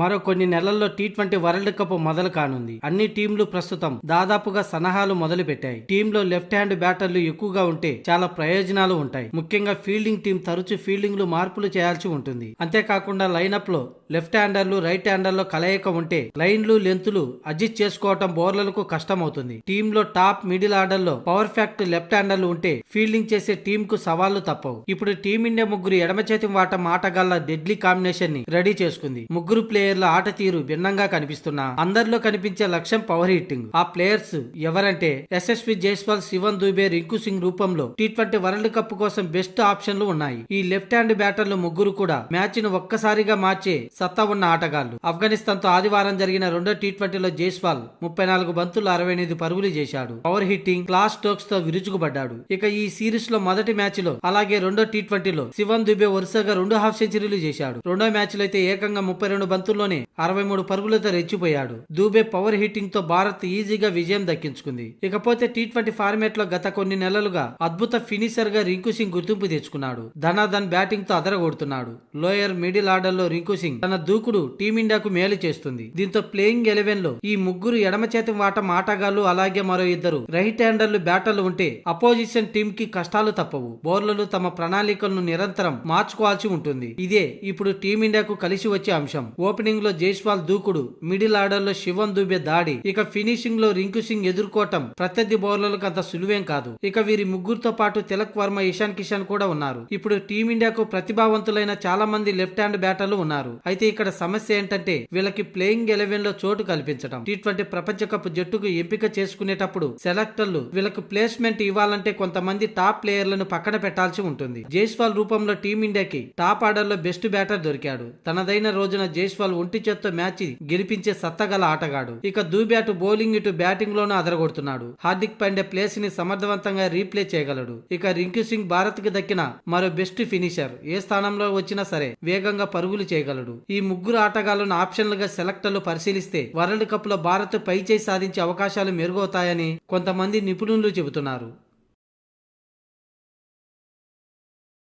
మరో కొన్ని నెలల్లో టీ ట్వంటీ వరల్డ్ కప్ మొదలు కానుంది. అన్ని టీంలు ప్రస్తుతం దాదాపుగా సలహాలు మొదలు పెట్టాయి టీంలో లెఫ్ట్ హ్యాండ్ బ్యాటర్లు ఎక్కువగా ఉంటే చాలా ప్రయోజనాలు ఉంటాయి. ముఖ్యంగా ఫీల్డింగ్ టీం తరచు ఫీల్డింగ్లు మార్పులు చేయాల్సి ఉంటుంది. అంతేకాకుండా లైనప్లో లెఫ్ట్ హ్యాండర్లు రైట్ హ్యాండర్లో కలయిక ఉంటే లైన్లు లెంతులు అడ్జస్ట్ చేసుకోవటం బౌలర్లకు కష్టమవుతుంది. టీంలో టాప్ మిడిల్ ఆర్డర్లో పవర్ ఫ్యాక్ట్ లెఫ్ట్ హ్యాండర్లు ఉంటే ఫీల్డింగ్ చేసే టీం కు సవాళ్ళు తప్పవు. ఇప్పుడు టీమిండియా ముగ్గురు ఎడమ చేతి వాటం ఆటగాళ్ళ డెడ్లీ కాంబినేషన్ని రెడీ చేసుకుంది. ముగ్గురు ప్లేయర్ల ఆట తీరు భిన్నంగా కనిపిస్తున్నా. అందరిలో కనిపించే లక్ష్యం పవర్ హిట్టింగ్ ఆ ప్లేయర్స్ ఎవరంటే ఎస్ఎస్వి జైస్వాల్ శివన్ దుబే రింకు సింగ్ రూపంలో టీ ట్వంటీ వరల్డ్ కప్ కోసం బెస్ట్ ఆప్షన్లు ఉన్నాయి. ఈ లెఫ్ట్ హ్యాండ్ బ్యాటర్లు ముగ్గురు కూడా మ్యాచ్ను ఒక్కసారిగా మార్చే సత్తా ఉన్న ఆటగాళ్ళు ఆఫ్ఘనిస్తాన్తో ఆదివారం జరిగిన రెండో టీ ట్వంటీలో జైస్వాల్ ముప్పై నాలుగు బంతులు అరవై ఎనిమిది పరుగులు చేశాడు. పవర్ హిట్టింగ్ క్లాస్ స్టోక్స్తో విరుచుకుపడ్డాడు. ఇక ఈ సిరీస్లో మొదటి మ్యాచ్లో అలాగే రెండో టీ ట్వంటీలో శివన్ దుబే వరుసగా రెండు హాఫ్ సెంచరీలు చేశాడు. రెండో మ్యాచ్లో అయితే ఏకంగా ముప్పై రెండు బంతుల్లోనే అరవై మూడు పరుగులతో రెచ్చిపోయాడు. దూబే పవర్ హిట్టింగ్తో భారత్ ఈజీగా విజయం దక్కించుకుంది. ఇకపోతే టీ ట్వంటీ ఫార్మేట్లో గత కొన్ని నెలలుగా అద్భుత ఫినిషర్గా రింకు సింగ్ గుర్తింపు తెచ్చుకున్నాడు. ధనాధన్ బ్యాటింగ్తో అదరగొడుతున్నాడు. లోయర్ మిడిల్ ఆర్డర్లో రింకు సింగ్ తన దూకుడు టీమిండియాకు మేలు చేస్తుంది. దీంతో ప్లేయింగ్ ఎలెవెన్లో ఈ ముగ్గురు ఎడమ చేతి వాటం ఆటగాళ్ళు అలాగే మరో ఇద్దరు రైట్ హ్యాండర్లు బ్యాటర్లు ఉంటే అపోజిషన్ టీం కి కష్టాలు తప్పవు. బౌలర్లు తమ ప్రణాళికలను నిరంతరం మార్చుకోవాల్సి ఉంటుంది. ఇదే ఇప్పుడు టీమిండియాకు కలిసి వచ్చే అంశం. ఓ లో జైస్వాల్ దూకుడు మిడిల్ ఆర్డర్లో శివన్ దుబే దాడి ఇక ఫినిషింగ్లో రింకు సింగ్ ఎదుర్కోవటం ప్రత్యర్థి బౌలర్లకు అంత సులువేం కాదు. ఇక వీరి ముగ్గురుతో పాటు తిలక్ వర్మ ఇషాన్ కిషాన్ కూడా ఉన్నారు. ఇప్పుడు టీమిండియాకు ప్రతిభావంతులైన చాలా మంది లెఫ్ట్ హ్యాండ్ బ్యాటర్లు ఉన్నారు. అయితే ఇక్కడ సమస్య ఏంటంటే వీళ్ళకి ప్లేయింగ్ ఎలెవెన్లో చోటు కల్పించడం టీ ట్వంటీ ప్రపంచ కప్ జట్టుకు ఎంపిక చేసుకునేటప్పుడు సెలెక్టర్లు వీళ్ళకు ప్లేస్మెంట్ ఇవ్వాలంటే కొంతమంది టాప్ ప్లేయర్లను పక్కన పెట్టాల్సి ఉంటుంది. జైస్వాల్ రూపంలో టీమిండియాకి టాప్ ఆర్డర్లో బెస్ట్ బ్యాటర్ దొరికాడు. తనదైన రోజున జైస్వాల్ ఒంటి చేత్తో మ్యాచ్ గెలిపించే సత్తగల ఆటగాడు. ఇక దూబ్యాటు బౌలింగ్ ఇటు బ్యాటింగ్ లోనూ అదరగొడుతున్నాడు. హార్దిక్ పాండే ప్లేస్ని సమర్థవంతంగా రీప్లే చేయగలడు. ఇక రింకు సింగ్ భారత్కి దక్కిన మరో బెస్ట్ ఫినిషర్. ఏ స్థానంలో వచ్చినా సరే వేగంగా పరుగులు చేయగలడు. ఈ ముగ్గురు ఆటగాళ్ళను ఆప్షన్లుగా సెలెక్టర్లు పరిశీలిస్తే వరల్డ్ కప్లో భారత్ పై చేయి సాధించే అవకాశాలు మెరుగవుతాయని కొంతమంది నిపుణులు చెబుతున్నారు.